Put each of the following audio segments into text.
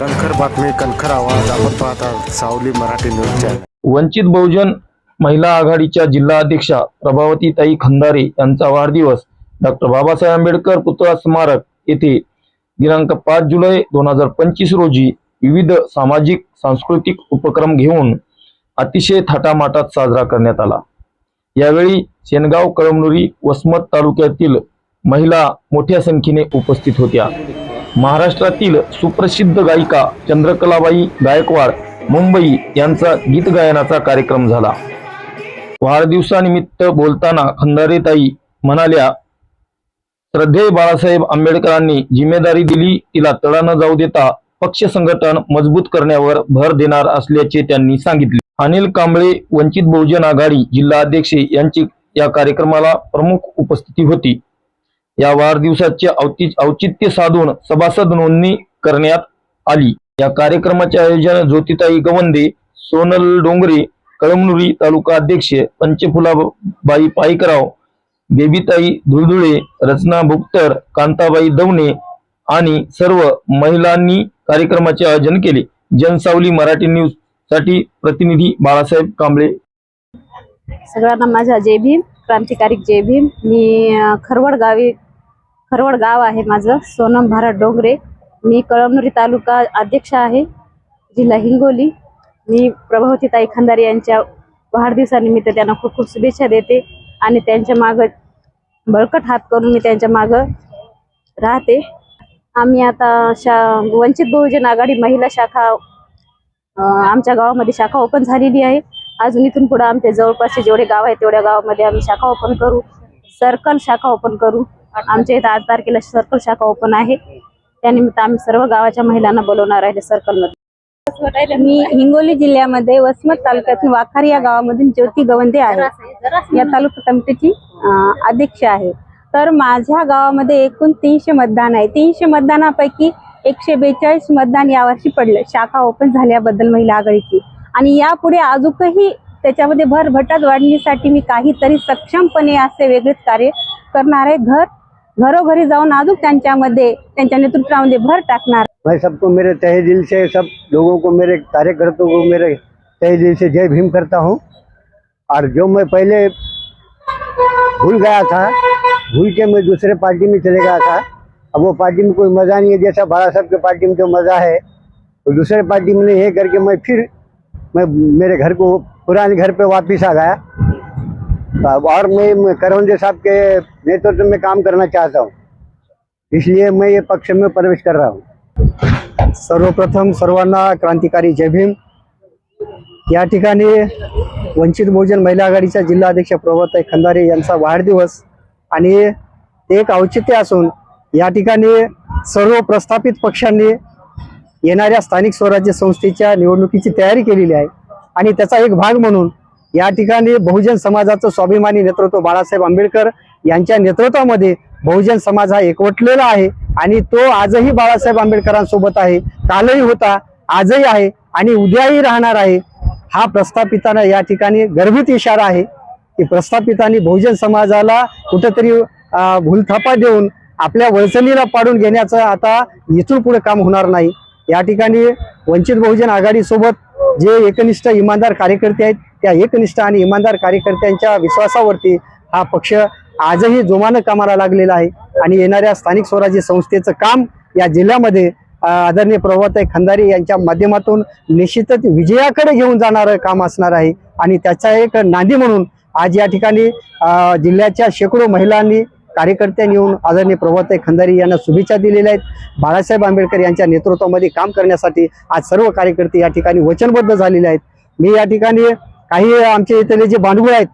कणखर बातमी कणखर आवाज आपण पाहता सावली मराठी न्यूज चॅनल वंचित बहुजन महिला आघाडीच्या जिल्हा अध्यक्षा प्रभावतीताई खंदारे यांचा वाढदिवस. डॉक्टर बाबासाहेब आंबेडकर पुतळा स्मारक येथे दिनांक पाच जुलै दोन हजार पंचवीस रोजी विविध सामाजिक सांस्कृतिक उपक्रम घेऊन अतिशय थाटामाटात साजरा करण्यात आला. यावेळी शेनगाव कळमनुरी वसमत तालुक्यातील महिला मोठ्या संख्येने उपस्थित होत्या. महाराष्ट्रातील सुप्रसिद्ध गायिका चंद्रकलाबाई गायकवाड मुंबई यांचा गीत गायनाचा कार्यक्रम झाला. वाढदिवसानिमित्त बोलताना खंदारेताई म्हणाल्या श्रद्धेय बाळासाहेब आंबेडकरांनी जिम्मेदारी दिली तिला तडा न जाऊ देता पक्ष संघटन मजबूत करण्यावर भर देणार असल्याचे त्यांनी सांगितले. अनिल कांबळे वंचित बहुजन आघाडी जिल्हा अध्यक्ष यांची या कार्यक्रमाला प्रमुख उपस्थिती होती. या वाढदिवसाचे औचित्य साधून सभासद नोंदणी करण्यात आली. या कार्यक्रमाचे आयोजन ज्योतिताई गवंदे सोनल डोंगरे कळमनुरी तालुका अध्यक्ष पंचफुलाबाई पाईकराव बेबीताई धुळधुळे रचना भुक्तर कांताबाई दवणे आणि सर्व महिलांनी कार्यक्रमाचे आयोजन केले. जनसावली मराठी न्यूजसाठी प्रतिनिधी बाळासाहेब कांबळे. सगळ्यांना माझा जय भीम. क्रांतिकारी जय भीम. मी खरवड गावी खरवड गाव आहे माझं सोनम भारत डोंगरे. मी कळमनुरी तालुका अध्यक्ष आहे जिल्हा हिंगोली. मी प्रभावतीताई खंदारे यांच्या वाढदिवसानिमित्त त्यांना खूप खूप शुभेच्छा देते आणि त्यांच्या मागं बळकट हात करून मी त्यांच्या मागं राहते. आम्ही आता शा वंचित बहुजन आघाडी महिला शाखा आमच्या गावामध्ये शाखा ओपन झालेली आहे. अजून इथून पुढे आमच्या जवळपासचे जेवढे गाव आहेत तेवढ्या गावामध्ये आम्ही शाखा ओपन करू. सर्कल शाखा ओपन करू. आमच्या इथं आठ तारखेला सर्कल शाखा ओपन आहे. त्यानिमित्त आम्ही सर्व गावाच्या महिलांना बोलवणार आहे सर्कलमध्ये. मी हिंगोली जिल्ह्यामध्ये वसमत तालुक्यातील वाखार या गावामधून ज्योती गवंदे आहे. या तालुका कमिटीची अध्यक्ष आहे. तर माझ्या गावामध्ये एकूण तीनशे मतदान आहे. तीनशे मतदानापैकी एकशे बेचाळीस मतदान यावर्षी पडलं. शाखा ओपन झाल्याबद्दल महिला आघाडीची. आणि यापुढे अजूनही त्याच्यामध्ये भरभटात वाढण्यासाठी मी काहीतरी सक्षमपणे असे वेगळेच कार्य करणार आहे. घर घरोघरी जाऊन अजून त्यांच्या नेतृत्वामध्ये भर टाकणार. मैं सबको मेरे तहे दिल से, सब लोगों को मेरे कार्यकर्ताओं को मेरे तहे दिल से जय भीम करता हूँ। और जो मैं पहले भूल गया था, भूल के मैं दूसरे पार्टी में चले गया था, अब वो पार्टी में कोई मज़ा नहीं है। जैसा बाला साहब के पार्टी में जो मज़ा है तो दूसरे पार्टी में नहीं है, करके मैं फिर मैं मेरे घर को, पुराने घर पे वापस आ गया। और मैं मैं करवंदे साहब के नेतृत्व में काम करना चाहता हूँ। इसलिए मैं ये पक्ष में प्रवेश कर रहा हूँ। सर्वप्रथम सर्वांना क्रांतिकारी जय भीम। या ठिकाणी वंचित बहुजन महिला आघाडीच्या जिल्हाध्यक्ष प्रभाताई खंदारे यांचा वाढदिवस आणि एक औचित्य असून या ठिकाणी सर्व प्रस्थापित पक्षांनी येणाऱ्या स्थानिक स्वराज्य संस्थेच्या निवडणुकीची तयारी केलेली आहे आणि त्याचा एक भाग म्हणून या ठिकाणी बहुजन समाजाचं स्वाभिमानी नेतृत्व बाळासाहेब आंबेडकर यांच्या नेतृत्वामध्ये बहुजन समाज हा एकवटलेला आहे आणि तो आजही बाळासाहेब आंबेडकरांसोबत आहे. कालही होता आजही आहे आणि उद्याही राहणार आहे. हा प्रस्थापितांना या ठिकाणी गर्भित इशारा आहे की प्रस्थापितांनी बहुजन समाजाला कुठंतरी भूलथापा देऊन आपल्या वळचणीला पाडून घेण्याचं आता इथून पुढे काम होणार नाही. या ठिकाणी वंचित बहुजन आघाडीसोबत जे एकनिष्ठ इमानदार कार्यकर्ते आहेत त्या एकनिष्ठ आणि इमानदार कार्यकर्त्यांच्या विश्वासावरती हा पक्ष आजही जोमानं कामाला लागलेला आहे. आणि येणाऱ्या स्थानिक स्वराज्य संस्थेचं काम या जिल्ह्यामध्ये आदरणीय प्रभाताई खंदारी यांच्या माध्यमातून निश्चितच विजयाकडे घेऊन जाणारं काम असणार आहे. आणि त्याचा एक नांदी म्हणून आज या ठिकाणी जिल्ह्याच्या शेकडो महिलांनी कार्यकर्त्यांनी येऊन आदरणीय प्रभाताई खंदारी यांना शुभेच्छा दिलेल्या आहेत. बाळासाहेब आंबेडकर यांच्या नेतृत्वामध्ये काम करण्यासाठी आज सर्व कार्यकर्ते या ठिकाणी वचनबद्ध झालेले आहेत. मी या ठिकाणी काही आमचे इथले जे बांधगुळ आहेत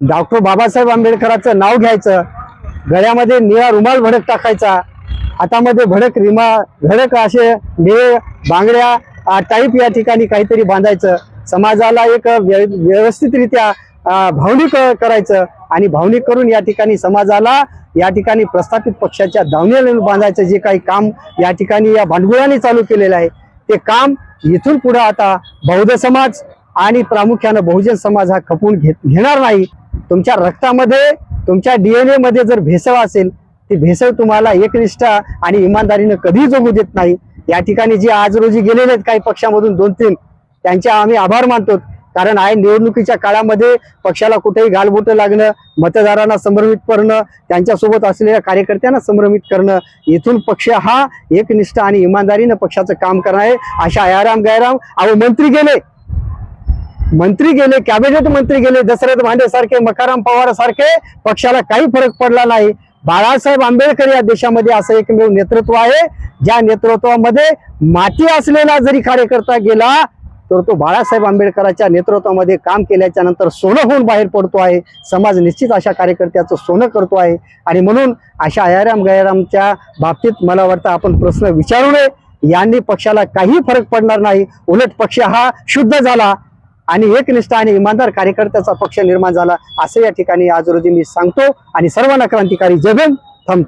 डॉक्टर बाबासाहेब आंबेडकरांचं नाव घ्यायचं गळ्यामध्ये निळा रुमाल भडक टाकायचा हातामध्ये भडक रिमा भडक असे निळे बांगड्या टाईप या ठिकाणी काहीतरी बांधायचं. समाजाला एक व्य- व्यवस्थितरित्या भावनिक करायचं आणि भावनिक करून या ठिकाणी समाजाला या ठिकाणी प्रस्थापित पक्षाच्या दावणीला बांधायचं जे काही काम या ठिकाणी या भांडगुळाने चालू केलेलं आहे. ते काम इथून पुढे आता बौद्ध समाज आणि प्रामुख्यानं बहुजन समाज हा खपून घेत घेणार नाही. तुमच्या रक्तामध्ये तुमच्या डीएनए मध्ये जर भेसळ असेल ती भेसळ तुम्हाला एकनिष्ठा आणि इमानदारीनं कधीही जगू देत नाही. या ठिकाणी जे आज रोजी गेलेले आहेत काही पक्षामधून दोन तीन त्यांचे आम्ही आभार मानतो. कारण आहे निवडणुकीच्या काळामध्ये पक्षाला कुठेही गालबोटं लागणं मतदारांना संभ्रमित करणं त्यांच्यासोबत असलेल्या कार्यकर्त्यांना संभ्रमित करणं इथून पक्ष हा एकनिष्ठ आणि इमानदारीनं पक्षाचं काम करणार आहे. अशा आयाराम गायराम अहो मंत्री गेले. मंत्री गेले कॅबिनेट मंत्री गेले दशरथ भांडे सारखे मकाराम पवार सारखे पक्षाला काही फरक पडला नाही. बाळासाहेब आंबेडकर या देशामध्ये असं एकमेव नेतृत्व आहे. ज्या नेतृत्वामध्ये माती असलेला जरी कार्यकर्ता गेला तर तो बाळासाहेब आंबेडकरांच्या नेतृत्वामध्ये काम केल्याच्यानंतर सोनं होऊन बाहेर पडतो आहे. समाज निश्चित अशा कार्यकर्त्याचं सोनं करतो आहे. आणि म्हणून अशा आयाराम गयारामच्या बाबतीत मला वाटतं आपण प्रश्न विचारू नये. यांनी पक्षाला काही फरक पडणार नाही. उलट पक्ष हा शुद्ध झाला. आणि एकनिष्ठ आणि इमानदार कार्यकर्त्याचा पक्ष निर्माण झाला. असं या ठिकाणी आज रोजी मी सांगतो. आणि सर्वांना क्रांतिकारी जय भीम.